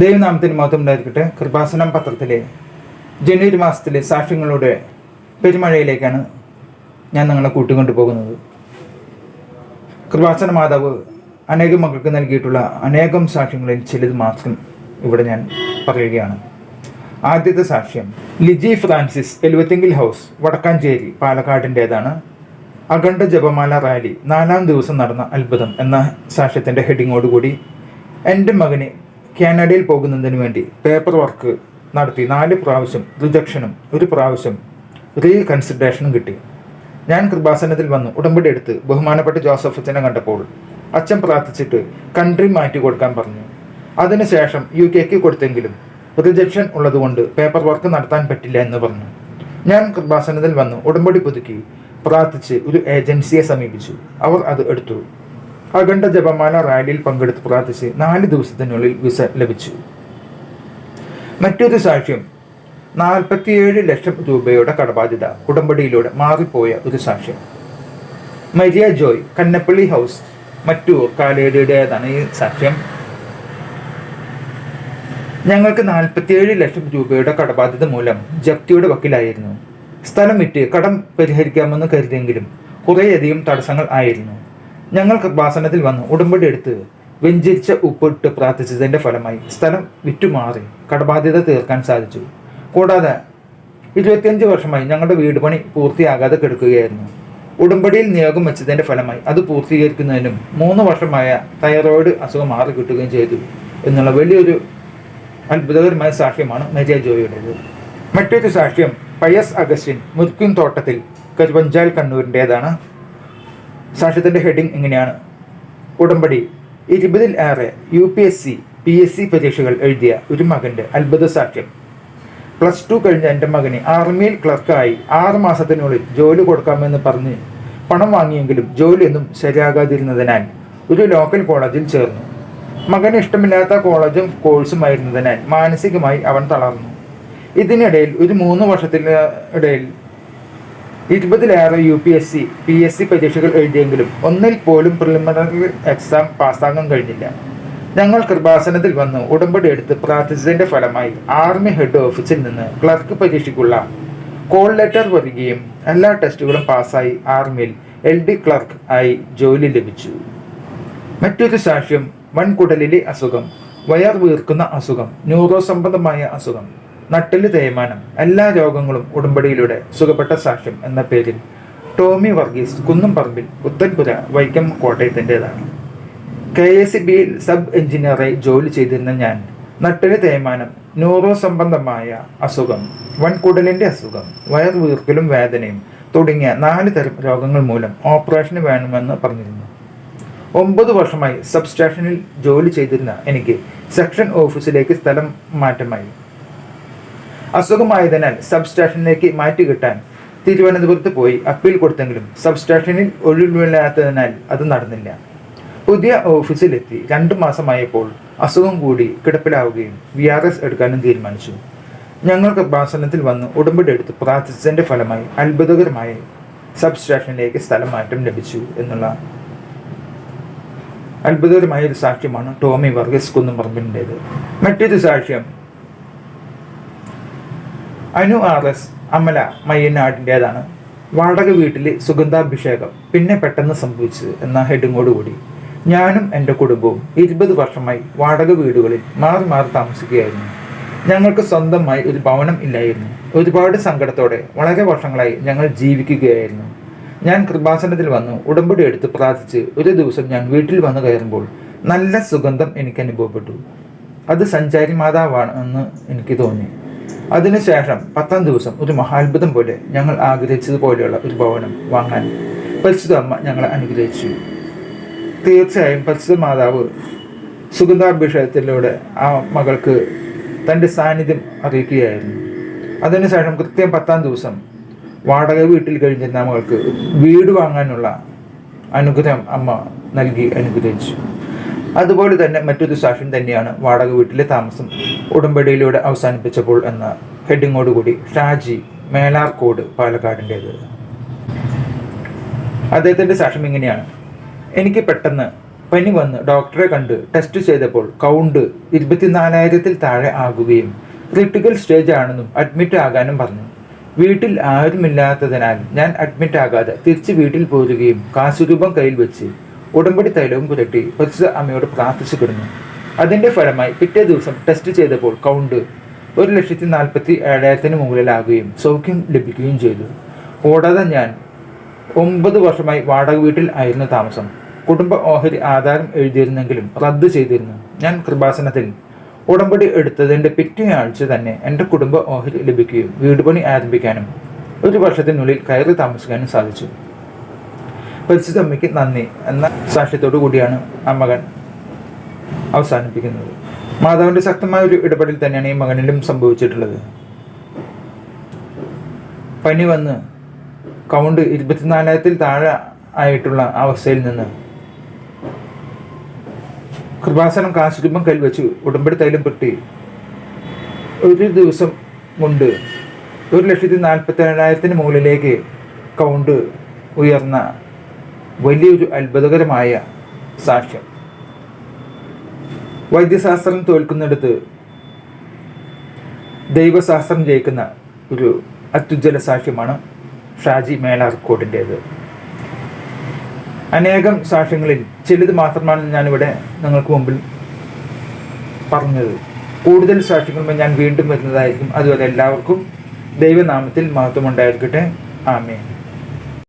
ദൈവനാമത്തിന് മഹത്വം ഉണ്ടായിരിക്കട്ടെ. കൃപാസനം പത്രത്തിലെ ജനുവരി മാസത്തിലെ സാക്ഷ്യങ്ങളുടെ പെരുമഴയിലേക്കാണ് ഞാൻ നിങ്ങളെ കൂട്ടിക്കൊണ്ടു പോകുന്നത്. കൃപാസന മാതാവ് അനേകം മക്കൾക്ക് നൽകിയിട്ടുള്ള അനേകം സാക്ഷ്യങ്ങളിൽ ചിലത് മാത്രം ഇവിടെ ഞാൻ പറയുകയാണ്. ആദ്യത്തെ സാക്ഷ്യം ലിജി ഫ്രാൻസിസ് എലുവത്തെങ്കിൽ ഹൗസ് വടക്കാഞ്ചേരി പാലക്കാടിന്റേതാണ്. അഖണ്ഡ ജപമാല റാലി നാലാം ദിവസം നടന്ന അത്ഭുതം എന്ന സാക്ഷ്യത്തിന്റെ ഹെഡിങ്ങോടുകൂടി എന്റെ മകന് കാനഡയിൽ പോകുന്നതിന് വേണ്ടി പേപ്പർ വർക്ക് നടത്തി. നാല് പ്രാവശ്യം റിജക്ഷനും ഒരു പ്രാവശ്യം റീകൺസിഡറേഷനും കിട്ടി. ഞാൻ കൃപാസനത്തിൽ വന്നു. ഉടമ്പടി എടുത്ത് ബഹുമാനപ്പെട്ട ജോസഫ് അച്ഛനെ കണ്ടപ്പോൾ അച്ഛൻ പ്രാർത്ഥിച്ചിട്ട് കൺട്രി മാറ്റി കൊടുക്കാൻ പറഞ്ഞു. അതിനുശേഷം യു കെക്ക് കൊടുത്തെങ്കിലും റിജക്ഷൻ ഉള്ളതുകൊണ്ട് പേപ്പർ വർക്ക് നടത്താൻ പറ്റില്ല എന്ന് പറഞ്ഞു. ഞാൻ കൃപാസനത്തിൽ വന്നു. ഉടമ്പടി പുതുക്കി പ്രാർത്ഥിച്ച് ഒരു ഏജൻസിയെ സമീപിച്ചു. അവർ അത് എടുത്തു. അഖണ്ഡ ജപമാല റാലിയിൽ പങ്കെടുത്ത് പ്രാർത്ഥിച്ച് നാല് ദിവസത്തിനുള്ളിൽ വിസ ലഭിച്ചു. മറ്റൊരു സാക്ഷ്യം നാൽപ്പത്തിയേഴ് ലക്ഷം രൂപയുടെ കടബാധ്യത ഉടമ്പടിയിലൂടെ മാറിപ്പോയ ഒരു സാക്ഷ്യം. മരിയ ജോയ് കന്നപ്പള്ളി ഹൗസ് മറ്റു കാലേടിയുടേതാണ് ഈ സാക്ഷ്യം. ഞങ്ങൾക്ക് നാൽപ്പത്തിയേഴ് ലക്ഷം രൂപയുടെ കടബാധ്യത മൂലം ജപ്തിയുടെ വക്കിലായിരുന്നു. സ്ഥലം വിറ്റ് കടം പരിഹരിക്കാമെന്ന് കരുതിയെങ്കിലും കുറേയധികം തടസ്സങ്ങൾ ആയിരുന്നു. ഞങ്ങൾ കൃപാസനത്തിൽ വന്ന് ഉടമ്പടി എടുത്ത് വെഞ്ചരിച്ച ഉപ്പിട്ട് പ്രാർത്ഥിച്ചതിന്റെ ഫലമായി സ്ഥലം വിറ്റുമാറി കടബാധ്യത തീർക്കാൻ സാധിച്ചു. കൂടാതെ ഇരുപത്തിയഞ്ച് വർഷമായി ഞങ്ങളുടെ വീട് പണി പൂർത്തിയാകാതെ കിടക്കുകയായിരുന്നു. ഉടമ്പടിയിൽ നിയോഗം വെച്ചതിന്റെ ഫലമായി അത് പൂർത്തീകരിക്കുന്നതിനും മൂന്ന് വർഷമായ തൈറോയിഡ് അസുഖം മാറി കിട്ടുകയും ചെയ്തു എന്നുള്ള വലിയൊരു അത്ഭുതകരമായ സാക്ഷ്യമാണ് മെജ ജോയിയുടേത്. മറ്റൊരു സാക്ഷ്യം പയസ് അഗസ്റ്റിൻ മുർക്കിൻ തോട്ടത്തിൽ കരുവഞ്ചാൽ കണ്ണൂരിന്റേതാണ് സാക്ഷ്യത്തിന്റെ ഹെഡിങ് ഇങ്ങനെയാണ് ഉടമ്പടി. ഇരുപതിൽ ഏറെ U P S C P S C പരീക്ഷകൾ എഴുതിയ ഒരു മകന്റെ അത്ഭുത സാക്ഷ്യം. പ്ലസ് ടു കഴിഞ്ഞ എന്റെ മകന് ആർമിയിൽ ക്ലർക്കായി ആറ് മാസത്തിനുള്ളിൽ ജോലി കൊടുക്കാമെന്ന് പറഞ്ഞ് പണം വാങ്ങിയെങ്കിലും ജോലിയൊന്നും ശരിയാകാതിരുന്നതിനാൽ ഒരു ലോക്കൽ കോളേജിൽ ചേർന്നു. മകന് ഇഷ്ടമില്ലാത്ത കോളേജും കോഴ്സും കോഴ്സുമായിരുന്നതിനാൽ മാനസികമായി അവൻ തളർന്നു. ഇതിനിടയിൽ ഒരു മൂന്ന് വർഷത്തിനിടയിൽ ഇരുപതിലേറെ U P S C P S C പരീക്ഷകൾ എഴുതിയെങ്കിലും ഒന്നിൽ പോലും പ്രിലിമിനറി എക്സാം പാസ്സാകാൻ കഴിഞ്ഞില്ല. ഞങ്ങൾ കൃപാസനത്തിൽ വന്ന് ഉടമ്പടി എടുത്ത് പ്രാർത്ഥിച്ചതിന്റെ ഫലമായി ആർമി ഹെഡ് ഓഫീസിൽ നിന്ന് ക്ലർക്ക് പരീക്ഷയ്ക്കുള്ള കോൾ ലെറ്റർ വരികയും എല്ലാ ടെസ്റ്റുകളും പാസ്സായി ആർമിയിൽ എൽ ഡി ക്ലർക്ക് ആയി ജോലി ലഭിച്ചു. മറ്റൊരു സാക്ഷ്യം വൻകുടലിലെ അസുഖം വയർ വീർക്കുന്ന അസുഖം ന്യൂറോ സംബന്ധമായ അസുഖം. നട്ടൽ തേയ്മാനം എല്ലാ രോഗങ്ങളും ഉടമ്പടിയിലൂടെ സുഖപ്പെട്ട സാക്ഷ്യം എന്ന പേരിൽ ടോമി വർഗീസ് കുന്നുംപറമ്പിൽ പുത്തൻപുര വൈക്കം കോട്ടയത്തിന്റെതാണ്. കെ എസ് ബിയിൽ സബ് എഞ്ചിനീയറായി ജോലി ചെയ്തിരുന്ന ഞാൻ നട്ടിൽ തേയ്മാനം ന്യൂറോ സംബന്ധമായ അസുഖം വൻകുടലിന്റെ അസുഖം വയർ വീർക്കലും വേദനയും തുടങ്ങിയ നാല് തരം രോഗങ്ങൾ മൂലം ഓപ്പറേഷന് വേണമെന്ന് പറഞ്ഞിരുന്നു. ഒമ്പത് വർഷമായി സബ് സ്റ്റേഷനിൽ ജോലി ചെയ്തിരുന്ന എനിക്ക് സെക്ഷൻ ഓഫീസിലേക്ക് സ്ഥലം മാറ്റമായി. അസുഖമായതിനാൽ സബ് സ്റ്റേഷനിലേക്ക് മാറ്റി കിട്ടാൻ തിരുവനന്തപുരത്ത് പോയി അപ്പീൽ കൊടുത്തെങ്കിലും സബ് സ്റ്റേഷനിൽ ഒഴിവില്ലാത്തതിനാൽ അത് നടന്നില്ല. പുതിയ ഓഫീസിലെത്തി രണ്ടു മാസമായപ്പോൾ അസുഖം കൂടി കിടപ്പിലാവുകയും വി ആർ എസ് എടുക്കാനും തീരുമാനിച്ചു. ഞങ്ങൾക്ക് ഭാഷണത്തിൽ വന്ന് ഉടമ്പടി എടുത്ത് പ്രാർത്ഥിച്ചതിന്റെ ഫലമായി അത്ഭുതകരമായി സബ് സ്റ്റേഷനിലേക്ക് സ്ഥലം മാറ്റം ലഭിച്ചു എന്നുള്ള അത്ഭുതകരമായ ഒരു സാക്ഷ്യമാണ് ടോമി വർഗീസ് കുന്നുംപറമ്പിന്റേത് മറ്റൊരു സാക്ഷ്യം അനു ആർ എസ് അമല മയ്യനാടിന്റേതാണ് വാടക വീട്ടിൽ സുഗന്ധാഭിഷേകം പിന്നെ പെട്ടെന്ന് സംഭവിച്ചത് എന്ന ഹെഡിങ്ങോടുകൂടി. ഞാനും എന്റെ കുടുംബവും ഇരുപത് വർഷമായി വാടക വീടുകളിൽ മാറി മാറി താമസിക്കുകയായിരുന്നു. ഞങ്ങൾക്ക് സ്വന്തമായി ഒരു ഭവനം ഇല്ലായിരുന്നു. ഒരുപാട് സങ്കടത്തോടെ വളരെ വർഷങ്ങളായി ഞങ്ങൾ ജീവിക്കുകയായിരുന്നു. ഞാൻ കൃപാസനത്തിൽ വന്നു ഉടമ്പടി എടുത്ത് പ്രാർത്ഥിച്ച് ഒരു ദിവസം ഞാൻ വീട്ടിൽ വന്നു കയറുമ്പോൾ നല്ല സുഗന്ധം എനിക്ക് അനുഭവപ്പെട്ടു. അത് സഞ്ചാരി മാതാവാണ് എന്ന് എനിക്ക് തോന്നി. അതിനുശേഷം പത്താം ദിവസം ഒരു മഹാത്ഭുതം പോലെ ഞങ്ങൾ ആഗ്രഹിച്ചതുപോലെയുള്ള ഒരു ഭവനം വാങ്ങാൻ പരിശുദ്ധ അമ്മ ഞങ്ങളെ അനുഗ്രഹിച്ചു. തീർച്ചയായും പരിശുദ്ധ മാതാവ് സുഗന്ധാഭിഷേകത്തിലൂടെ ആ മകൾക്ക് തന്റെ സാന്നിധ്യം അറിയിക്കുകയായിരുന്നു. അതിനുശേഷം കൃത്യം പത്താം ദിവസം വാടക വീട്ടിൽ കഴിഞ്ഞിരുന്ന മകൾക്ക് വീട് വാങ്ങാനുള്ള അനുഗ്രഹം അമ്മ നൽകി അനുഗ്രഹിച്ചു. അതുപോലെ തന്നെ മറ്റൊരു സാക്ഷ്യം തന്നെയാണ് വാടക വീട്ടിലെ താമസം ഉടമ്പടിയിലൂടെ അവസാനിപ്പിച്ചപ്പോൾ എന്ന ഹെഡിങ്ങോടുകൂടി ഷാജി മേലാർക്കോട് പാലക്കാടിന്റേത്. അദ്ദേഹത്തിന്റെ സാക്ഷ്യം ഇങ്ങനെയാണ്. എനിക്ക് പെട്ടെന്ന് പനി വന്ന് ഡോക്ടറെ കണ്ട് ടെസ്റ്റ് ചെയ്തപ്പോൾ കൗണ്ട് ഇരുപത്തിനാലായിരത്തിൽ താഴെ ആകുകയും ക്രിട്ടിക്കൽ സ്റ്റേജ് ആണെന്നും അഡ്മിറ്റ് ആകാനും പറഞ്ഞു. വീട്ടിൽ ആരുമില്ലാത്തതിനാൽ ഞാൻ അഡ്മിറ്റ് ആകാതെ തിരിച്ച് വീട്ടിൽ പോരുകയും കാശുരൂപം കയ്യിൽ വെച്ച് ഉടമ്പടി തൈലവും പുരട്ടി പരിശുദ്ധ അമ്മയോട് പ്രാർത്ഥിച്ചു കിടന്നു അതിന്റെ ഫലമായി പിറ്റേ ദിവസം ടെസ്റ്റ് ചെയ്തപ്പോൾ കൗണ്ട് ഒരു ലക്ഷത്തി നാൽപ്പത്തി ഏഴായിരത്തിന് മുകളിലാകുകയും സൗഖ്യം ലഭിക്കുകയും ചെയ്തു. കൂടാതെ ഞാൻ ഒമ്പത് വർഷമായി വാടക വീട്ടിൽ ആയിരുന്നു താമസം. കുടുംബ ഓഹരി ആധാരം എഴുതിയിരുന്നെങ്കിലും റദ്ദ് ചെയ്തിരുന്നു. ഞാൻ കൃപാസനത്തിൽ ഉടമ്പടി എടുത്തതിന്റെ പിറ്റേ ആഴ്ച തന്നെ എന്റെ കുടുംബ ഓഹരി ലഭിക്കുകയും വീട് പണി ആരംഭിക്കാനും ഒരു വർഷത്തിനുള്ളിൽ കയറി താമസിക്കാനും സാധിച്ചു. പരിശുദ്ധ അമ്മയ്ക്ക് നന്ദി എന്ന സാക്ഷ്യത്തോടു കൂടിയാണ് ആ മകൻ അവസാനിപ്പിക്കുന്നത്. മാതാവിന്റെ ശക്തമായ ഒരു ഇടപെടൽ തന്നെയാണ് ഈ മകനിലും സംഭവിച്ചിട്ടുള്ളത്. പനി വന്ന് കൗണ്ട് ഇരുപത്തിനാലായിരത്തിൽ താഴെ ആയിട്ടുള്ള അവസ്ഥയിൽ നിന്ന് കൃപാസനം കാശുരൂപം കൈവച്ചു ഉടമ്പടി തൈലം പെട്ടി ഒരു ദിവസം കൊണ്ട് ഒരു ലക്ഷത്തി നാൽപ്പത്തി ഏഴായിരത്തിന് മുകളിലേക്ക് കൗണ്ട് ഉയർന്ന വലിയൊരു അത്ഭുതകരമായ സാക്ഷ്യം. വൈദ്യശാസ്ത്രം തോൽക്കുന്നിടത്ത് ദൈവശാസ്ത്രം ജയിക്കുന്ന ഒരു അത്യുജ്വല സാക്ഷ്യമാണ് ഷാജി മേലാർക്കോട്ടിന്റേത് അനേകം സാക്ഷ്യങ്ങളിൽ ചിലത് മാത്രമാണ് ഞാനിവിടെ നിങ്ങൾക്ക് മുമ്പിൽ പറഞ്ഞത്. കൂടുതൽ സാക്ഷ്യങ്ങളുമായി ഞാൻ വീണ്ടും വരുന്നതായിരിക്കും. അതുപോലെ എല്ലാവർക്കും ദൈവനാമത്തിൽ മഹത്വമുണ്ടായിരിക്കട്ടെ. ആമേ